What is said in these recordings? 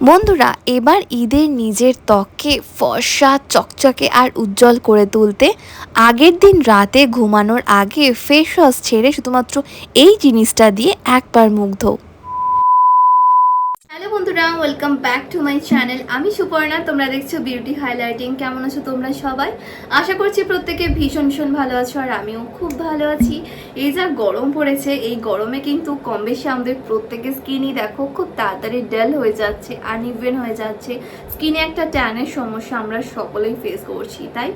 বন্ধুরা, এবার ঈদের নিজের ত্বককে ফর্সা, চকচকে আর উজ্জ্বল করে তুলতে আগের দিন রাতে ঘুমানোর আগে ফেস ওয়াশ ছেড়ে শুধুমাত্র এই জিনিসটা দিয়ে একবার মুগ্ধ। হ্যালো বন্ধুরা welcome back to my channel আমি সুপর্ণা, তোমরা দেখছ বিউটি হাইলাইটিং কেমন আছো তোমরা সবাই? আশা করছি প্রত্যেকে ভীষণ ভীষণ ভালো আছো আর আমিও খুব ভালো আছি। এই যা গরম পড়েছে, এই গরমে কিন্তু কম বেশি আমাদের প্রত্যেকের স্কিনই দেখো খুব তাড়াতাড়ি ডেল হয়ে যাচ্ছে আনইভেন হয়ে যাচ্ছে। স্কিনে একটা ট্যানের সমস্যা আমরা সকলেই ফেস করছি, তাই?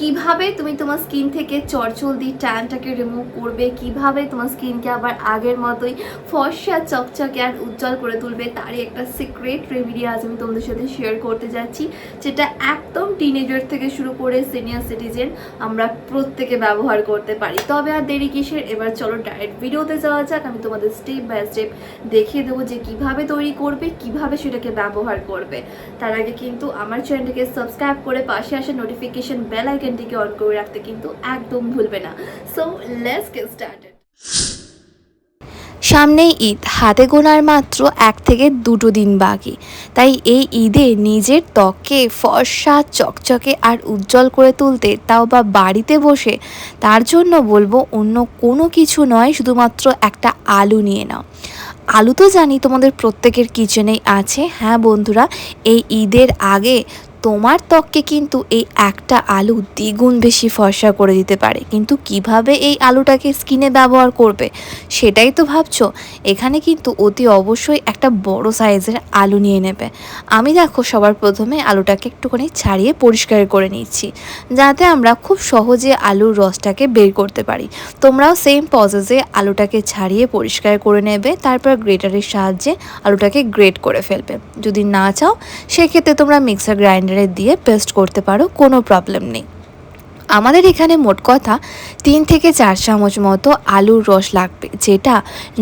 কীভাবে তুমি তোমার স্কিন থেকে চরচলদি ট্যানটাকে রিমুভ করবে? কীভাবে তোমার স্কিনকে আবার আগের মতোই ফর্সা চকচকে আর উজ্জ্বল করে তুলবে? তারই একটা সিক্রেট রেমিডি আজ আমি তোমাদের সাথে শেয়ার করতে যাচ্ছি, যেটা একদম টিনেজার থেকে শুরু করে সিনিয়র সিটিজেন আমরা প্রত্যেকে ব্যবহার করতে পারি। তবে আর দেরি কিসের? এবার চলো ডাইরেক্ট ভিডিওতে যাওয়া যাক। আমি তোমাদের স্টেপ বাই স্টেপ দেখিয়ে দেবো যে কীভাবে তৈরি করবে, কীভাবে সেটাকে ব্যবহার করবে। তার আগে কিন্তু আমার চ্যানেলটিকে সাবস্ক্রাইব করে পাশে আসা নোটিফিকেশন বেল আইকনটিকে অন করে রাখতে কিন্তু একদম ভুলবে না। সো লেটস গেট স্টার্টেড সামনেই ঈদ, হাতে গোনার মাত্র এক থেকে দুটো দিন বাকি। তাই এই ঈদে নিজের ত্বককে ফর্সা, চকচকে আর উজ্জ্বল করে তুলতে, তাও বা বাড়িতে বসে, তার জন্য বলব অন্য কোনো কিছু নয়, শুধুমাত্র একটা আলু নিয়ে নাও। আলু তো জানি তোমাদের প্রত্যেকের কিচেনেই আছে। হ্যাঁ বন্ধুরা, এই ঈদের আগে তোমার ত্বককে কিন্তু এই একটা আলু দ্বিগুণ বেশি ফর্সা করে দিতে পারে। কিন্তু কীভাবে এই আলুটাকে স্কিনে ব্যবহার করবে, সেটাই তো ভাবছ? এখানে কিন্তু অতি অবশ্যই একটা বড় সাইজের আলু নিয়ে নেবে। আমি দেখো সবার প্রথমে আলুটাকে একটুখানি ছাড়িয়ে পরিষ্কার করে নিচ্ছি, যাতে আমরা খুব সহজে আলুর রসটাকে বের করতে পারি। তোমরাও সেম প্রসেসে আলুটাকে ছাড়িয়ে পরিষ্কার করে নেবে, তারপর গ্রেটারের সাহায্যে আলুটাকে গ্রেট করে ফেলবে। যদি না চাও, সেক্ষেত্রে তোমরা মিক্সার গ্রাইন্ডারে দিয়ে পেস্ট করতে পারো কোনো প্রবলেম নেই। আমাদের এখানে মোট কথা তিন থেকে চার চামচ মতো আলুর রস লাগবে, যেটা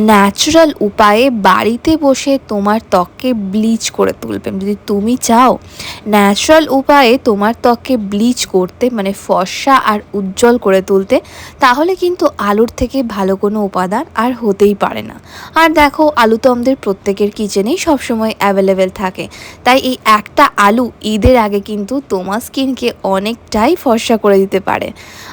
ন্যাচারাল উপায়ে বাড়িতে বসে তোমার ত্বককে ব্লিচ করে তুলবে। যদি তুমি চাও ন্যাচারাল উপায়ে তোমার ত্বককে ব্লিচ করতে মানে ফর্সা আর উজ্জ্বল করে তুলতে, তাহলে কিন্তু আলুর থেকে ভালো কোনো উপাদান আর হতেই পারে না। আর দেখো, আলু তো আমাদের প্রত্যেকের কিচেনেই সবসময় অ্যাভেলেবেল থাকে। তাই এই একটা আলু ঈদের আগে কিন্তু তোমার স্কিনকে অনেকটাই ফর্সা করে দিতে পারে।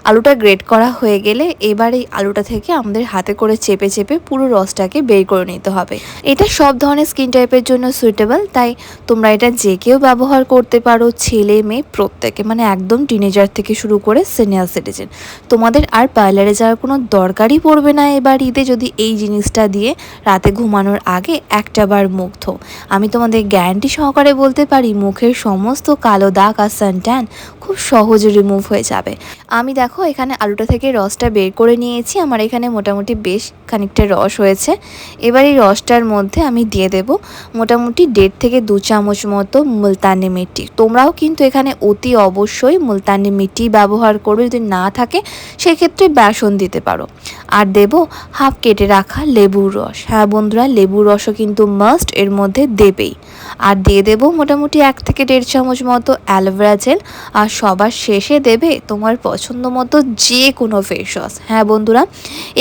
আলুটা গ্রেট করা হয়ে গেলে এবার এই আলুটা থেকে আমাদের হাতে করে চেপে চেপে পুরো রসটাকে বের করে নিতে হবে। এটা সব ধরনের স্কিন টাইপের জন্য সুইটেবল তাই তোমরা এটা যে কেউ ব্যবহার করতে পারো, ছেলে, মেয়ে, প্রত্যেকে মানে একদম টিনেজার থেকে শুরু করে সিনিয়র সিটিজেন তোমাদের আর পার্লারে যাওয়ার কোনো দরকারই পড়বে না এবার ঈদে যদি এই জিনিসটা দিয়ে রাতে ঘুমানোর আগে একটা বার মুখ ধো। আমি তোমাদের গ্যারান্টি সহকারে বলতে পারি, মুখের সমস্ত কালো দাগ আর সানট্যান খুব সহজে রিমুভ হয়ে যাবে। আমি দেখো এখানে আলুটা থেকে রসটা বের করে নিয়েছি। আমার এখানে মোটামুটি বেশ খানিকটা রস হয়েছে। এবার এই রসটার মধ্যে আমি দিয়ে দেব মোটামুটি দেড় থেকে দু চামচ মতো মুলতানি মিট্টি। তোমরাও কিন্তু এখানে অতি অবশ্যই মুলতানি মিট্টি ব্যবহার করবে। যদি না থাকে, সেক্ষেত্রে বেসন দিতে পারো। আর দেব হাফ কেটে রাখা লেবুর রস। হ্যাঁ বন্ধুরা, লেবুর রসও কিন্তু মাস্ট এর মধ্যে দেবেই। আর দিয়ে দেব মোটামুটি এক থেকে দেড় চামচ মতো অ্যালোভেরা জেল। আর সবার শেষে দেবে তোমার পছন্দ মতো যে কোনো ফেস ওয়াশ হ্যাঁ বন্ধুরা,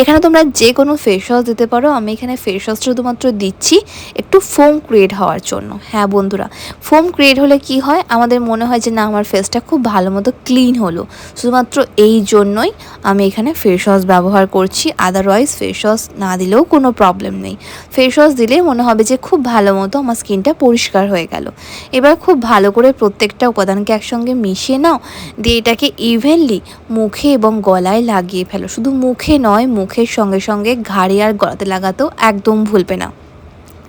এখানে তোমরা যে কোনো ফেস ওয়াশ দিতে পারো। আমি এখানে ফেস ওয়াশ শুধুমাত্র দিচ্ছি একটু ফোম ক্রিয়েট হওয়ার জন্য। হ্যাঁ বন্ধুরা ফোম ক্রিয়েট হলে কি হয়? আমাদের মনে হয় যে না, আমার ফেসটা খুব ভালো মতো ক্লিন হলো। শুধুমাত্র এই জন্যই আমি এখানে ফেস ওয়াশ ব্যবহার করছি। আদারওয়াইজ ফেস ওয়াশ না দিলেও কোনো প্রবলেম নেই। ফেস ওয়াশ দিলে মনে হবে যে খুব ভালো মতো আমার স্কিনটা পরিষ্কার হয়ে গেল। এবার খুব ভালো করে প্রত্যেকটা উপাদানকে একসঙ্গে মিশিয়ে নাও, দিয়ে এটাকে ইভেনলি মুখে এবং গলায় লাগিয়ে ফেলো। শুধু মুখে নয়, মুখের সঙ্গে সঙ্গে ঘাড়ে আর গলাতে লাগাতেও একদম ভুলবে না।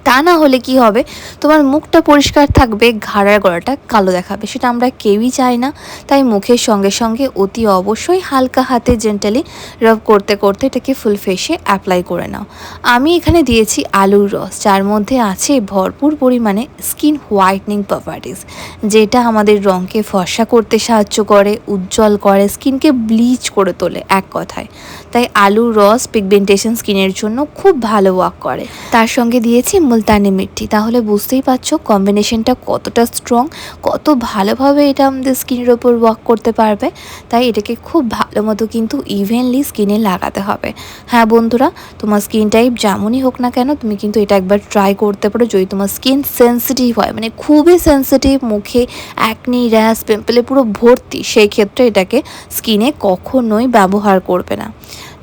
তা না হলে কি হবে? তোমার মুখটা পরিষ্কার থাকবে, ঘাড়ার গলাটা কালো দেখাবে। সেটা আমরা কেউই চাই না। তাই মুখের সঙ্গে সঙ্গে অতি অবশ্যই হালকা হাতে জেন্টালি রব করতে করতে এটাকে ফুল ফেসে অ্যাপ্লাই করে নাও। আমি এখানে দিয়েছি আলুর রস। যার মধ্যে আছে ভরপুর পরিমাণে স্কিন হোয়াইটনিং প্রপার্টিস যেটা আমাদের রঙকে ফর্সা করতে সাহায্য করে, উজ্জ্বল করে স্কিনকে ব্লিচ করে তোলে এক কথায়। তাই আলুর রস পিগমেন্টেশন স্কিনের জন্য খুব ভালো ওয়াক করে। তার সঙ্গে দিয়েছি মুলতানি মিট্টি তাহলে বুঝতেই পারছ কম্বিনেশনটা কতটা স্ট্রং কত ভালোভাবে এটা আমাদের স্কিনের ওপর ওয়ার্ক করতে পারবে। তাই এটাকে খুব ভালো মতো কিন্তু ইভেনলি স্কিনে লাগাতে হবে। হ্যাঁ বন্ধুরা, তোমার স্কিন টাইপ যেমনই হোক না কেন, তুমি কিন্তু এটা একবার ট্রাই করতে পারো। যদি তোমার স্কিন সেন্সিটিভ হয় মানে খুবই সেন্সিটিভ মুখে অ্যাকনি র্যাশ পিম্পলে পুরো ভর্তি, সেই ক্ষেত্রে এটাকে স্কিনে কখনোই ব্যবহার করবে না।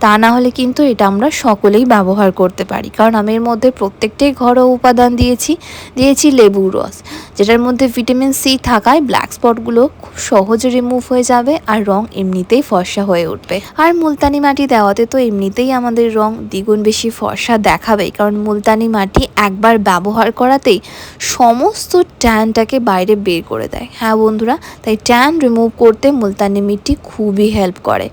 তা না হলে কিন্তু এটা আমরা সকলেই ব্যবহার করতে পারি। কারণ আমি এর মধ্যে প্রত্যেকটাই ঘরোয়া উপাদান দিয়েছি দিয়েছি লেবুর রস। যেটার মধ্যে ভিটামিন সি থাকায় ব্ল্যাক স্পটগুলো খুব সহজে রিমুভ হয়ে যাবে আর রং এমনিতেই ফর্সা হয়ে উঠবে। আর মুলতানি মাটি দেওয়াতে তো এমনিতেই আমাদের রং দ্বিগুণ বেশি ফর্সা দেখাবেই, কারণ মুলতানি মাটি একবার ব্যবহার করাতেই সমস্ত ট্যানটাকে বাইরে বের করে দেয়। হ্যাঁ বন্ধুরা, তাই ট্যান রিমুভ করতে মুলতানি মিট্টি খুবই হেল্প করে।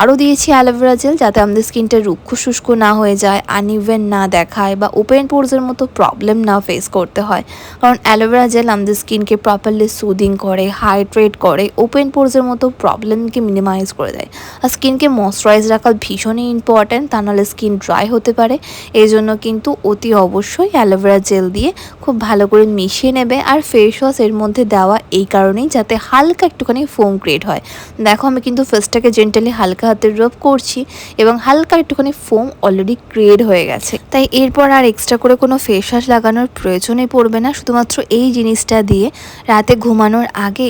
আরও দিয়েছি অ্যালোভেরা জেল যাতে আমাদের স্কিনটা রুক্ষ শুষ্ক না হয়ে যায় আনইভেন না দেখায় বা ওপেন পোর্সের মতো প্রবলেম না ফেস করতে হয়। কারণ অ্যালোভেরা জেল আমাদের স্কিনকে প্রপারলি সুদিং করে হাইড্রেট করে ওপেন পোর্সের মতো প্রবলেমকে মিনিমাইজ করে দেয়। আর স্কিনকে ময়শ্চারাইজ রাখা ভীষণই ইম্পর্ট্যান্ট তা নাহলে স্কিন ড্রাই হতে পারে। এই জন্য কিন্তু অতি অবশ্যই অ্যালোভেরা জেল দিয়ে খুব ভালো করে মিশিয়ে নেবে আর ফেস ওয়াশ এর মধ্যে দেওয়া এই কারণেই যাতে হালকা একটুখানি ফোম ক্রিয়েট হয়। দেখো আমি কিন্তু ফেসটাকে জেন্টালি হালকা হাতে রব করছি এবং হালকা একটুখানি ফোম অলরেডি ক্রিয়েট হয়ে গেছে। তাই এরপর আর এক্সট্রা করে কোনো ফেস ওয়াশ লাগানোর প্রয়োজনই পড়বে না, শুধুমাত্র এই জিনিসটা দিয়ে রাতে ঘুমানোর আগে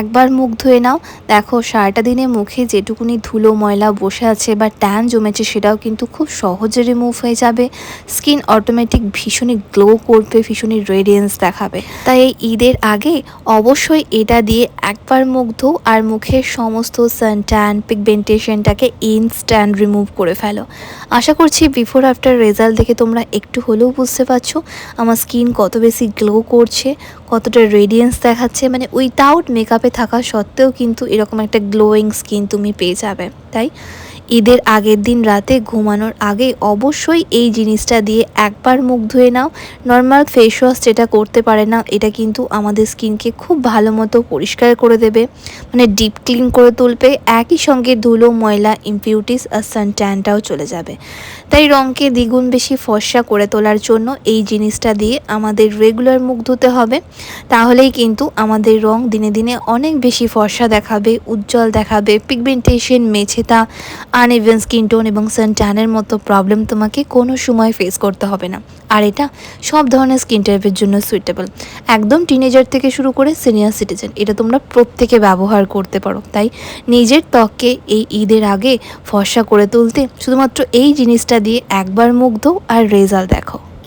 একবার মুখ ধুয়ে নাও। দেখো, সারাটা দিনে মুখে যেটুকুনি ধুলো, ময়লা বসে আছে বা ট্যান জমেছে সেটাও কিন্তু খুব সহজে রিমুভ হয়ে যাবে। স্কিন অটোমেটিক ভীষণই গ্লো করবে, ভীষণই রেডিয়েন্স দেখাবে। তাই এই ঈদের আগে অবশ্যই এটা দিয়ে একবার মুখ ধো আর মুখের সমস্ত সানট্যান পিগমেন্টেশনটাকে ইনস্ট্যান্ট রিমুভ করে ফেলো। আশা করছি বিফোর আফটার রেজাল্ট দেখে তোমরা একটু হলেও বুঝতে পারছ। আমার স্কিন কত বেশি গ্লো করছে কতটা রেডিয়েন্স দেখাচ্ছে মানে উইথাউট মেকআপে থাকা সত্ত্বেও কিন্তু এরকম একটা গ্লোয়িং স্কিন তুমি পেয়ে যাবে, তাই? ঈদের আগের দিন রাতে ঘুমানোর আগে অবশ্যই এই জিনিসটা দিয়ে একবার মুখ ধুয়ে নাও। নর্মাল ফেস ওয়াশ যেটা করতে পারে না, এটা কিন্তু আমাদের স্কিনকে খুব ভালো মতো পরিষ্কার করে দেবে। মানে ডিপ ক্লিন করে তুলবে। একই সঙ্গে ধুলো, ময়লা ইমপিউটিস আর সান ট্যানটাও চলে যাবে। তাই রঙকে দ্বিগুণ বেশি ফর্সা করে তোলার জন্য এই জিনিসটা দিয়ে আমাদের রেগুলার মুখ ধুতে হবে। তাহলেই কিন্তু আমাদের রং দিনে দিনে অনেক বেশি ফর্সা দেখাবে, উজ্জ্বল দেখাবে পিগমেন্টেশন মেছেতা আনইভেন স্কিন টোন এবং সান ট্যানের মতো প্রবলেম তোমাকে কোনো সময় ফেস করতে হবে না। আর এটা সব ধরনের স্কিন টাইপের জন্য সুইটেবল একদম টিনেজার থেকে শুরু করে সিনিয়র সিটিজেন এটা তোমরা প্রত্যেকে ব্যবহার করতে পারো। তাই নিজের ত্বককে এই ঈদের আগে ফর্সা করে তুলতে শুধুমাত্র এই জিনিসটা দিয়ে একবার মুগ্ধ আর রেজাল্ট দেখো।